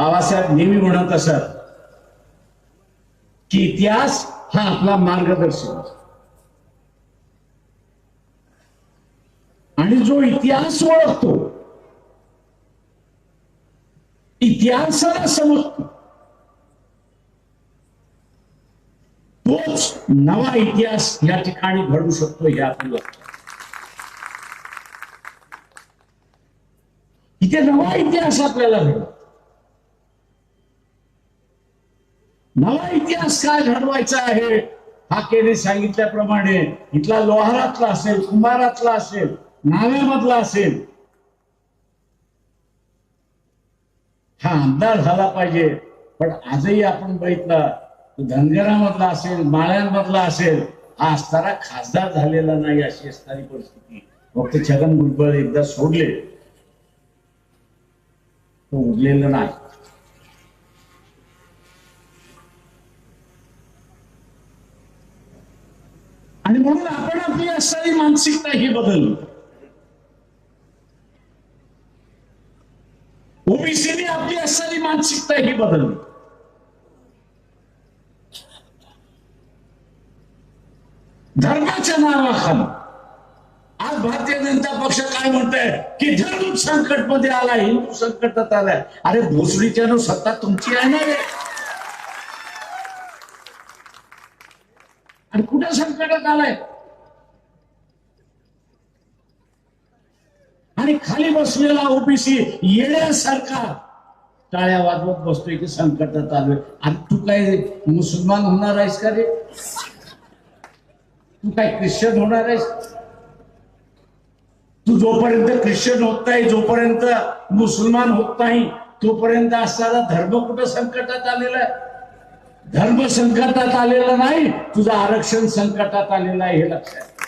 बाबासाहेब नेहमी म्हणत असत की इतिहास हा आपला मार्गदर्शक आणि जो इतिहास ओळखतो इतिहासाला समजतो तोच नवा इतिहास या ठिकाणी घडू शकतो हे आपल्याला इथे नवा इतिहास आपल्याला घडतो नवा इतिहास काय घडवायचा आहे? हा केने सांगितल्याप्रमाणे इथला लोहारातला असेल कुंभारातला असेल नाव्यामधला असेल हा अंदाज झाला पाहिजे. पण आजही आपण बघितलं धनगरामधला असेल माळ्यांमधला असेल हा असताना खासदार झालेला नाही अशी असणारी परिस्थिती. फक्त छगन भुजबळ एकदा सोडले. तो उरलेलं नाही. आणि म्हणून आपण आपली असणारी मानसिकता ही बदल. ओबीसीने आपली असणारी मानसिकता ही बदलली. धर्माच्या नावाखाली. आज भारतीय जनता पक्ष काय म्हणतंय? की धर्म संकटमध्ये आला हिंदू संकटात आलाय. अरे भोसडीच्या सत्ता तुमची आहे ना रे? आणि कुठे संकटात आलाय? आणि खाली बसलेला ओबीसी येण्यासारखा टाळ्या वाजवत बसतोय की संकटात आलोय. आणि तू काय मुसलमान होणार आहेस का रे? तू काय ख्रिश्चन होणार आहेस? तू जोपर्यंत ख्रिश्चन होत नाही जोपर्यंत मुसलमान होत नाही तोपर्यंत असणारा धर्म कुठं संकटात आलेला आहे? धर्म संकटात आलेला नाही तुझं आरक्षण संकटात आलेलं आहे हे लक्षात